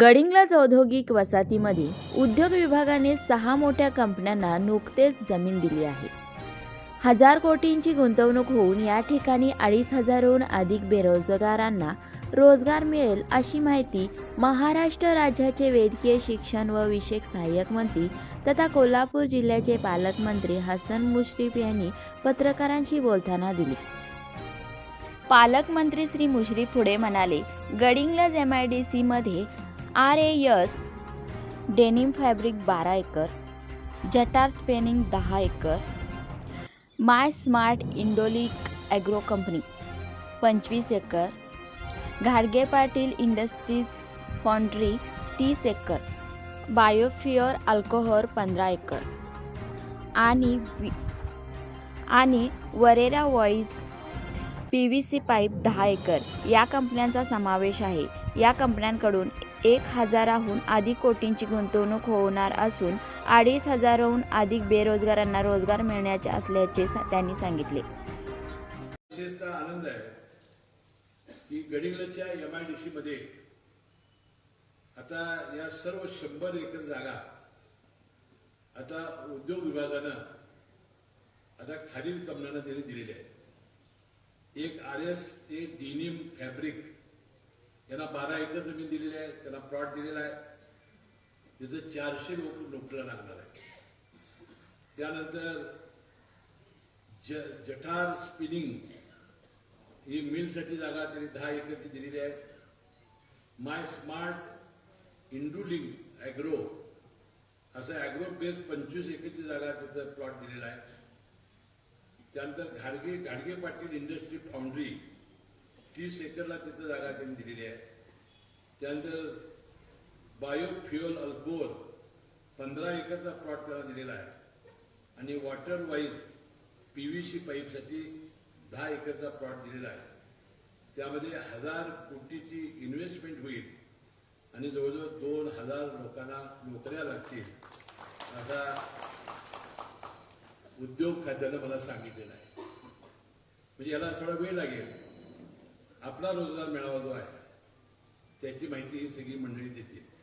गडिंग्लज औद्योगिक वसाहतीमध्ये उद्योग विभागाने सहा मोठ्या कंपन्यांना नुकतेच जमीन दिली आहे. हजार कोटींची गुंतवणूक होऊन या ठिकाणी अडीच हजारहून अधिक बेरोजगारांना रोजगार मिळेल अशी माहिती महाराष्ट्र राज्याचे वैद्यकीय शिक्षण व विषयक सहाय्यक मंत्री तथा कोल्हापूर जिल्ह्याचे पालकमंत्री हसन मुश्रीफ यांनी पत्रकारांशी बोलताना दिली. पालकमंत्री श्री मुश्रीफ पुढे म्हणाले गडिंग्लज एम आय डी सीमध्ये R A S denim fabric बारा एकर जटार स्पेनिंग दहा एकर माय स्मार्ट इंडोलिक ॲग्रो कंपनी पंचवीस एकर घाडगे पाटील इंडस्ट्रीज फॉन्ड्री तीस एकर बायोफ्युअर अल्कोहोल पंधरा एकर आणि आणि वरेरा वॉईस पी व्ही सी पाईप दहा एकर. या कंपन्यांचा समावेश आहे. या कंपन्यांकडून एक हजाराहून अधिक कोटींची गुंतवणूक होणार असून अडीच हजाराहून अधिक बेरोजगारांना रोजगार मिळण्याचे असल्याचे त्यांनी सांगितले. विशेषतः आनंद आहे की गडिंगलच्या एम आय डी सी मध्ये आता या सर्व शंभर एकर जागा आता उद्योग विभागानं आता खालील कंपन्यांना त्यांनी दिलेल्या आहेत. एक R S A denim fabric यांना बारा एकर जमीन दिलेली आहे त्यांना प्लॉट दिलेला आहे. तिथं चारशे लोक नोकऱ्या लागणार आहे त्यानंतर ज जठार स्पिनिंग ही मिलसाठी जागा त्यांनी दहा एकरची दिलेली आहे. माय स्मार्ट इंडुलिंग ॲग्रो असं ॲग्रो बेस पंचवीस एकरची जागा तिथं प्लॉट दिलेला आहे. त्यानंतर घाडगे घाडगे पाटील इंडस्ट्री फाउंड्री तीस एकरला तिथं जागा त्यांनी दिलेली आहे. त्यानंतर बायोफ्युअल अल्कोर पंधरा एकरचा प्लॉट त्याला दिलेला आहे. आणि water wise P V C पाईपसाठी दहा एकरचा प्लॉट दिलेला आहे. त्यामध्ये हजार कोटीची इन्व्हेस्टमेंट होईल. आणि जवळजवळ दोन हजार लोकांना नोकऱ्या लागतील. असा उद्योग खात्यानं मला सांगितलेलं आहे. म्हणजे याला थोडा वेळ लागेल. आपला रोजगार मेळावा जो आहे त्याची माहिती ही सगळी मंडळी देतील.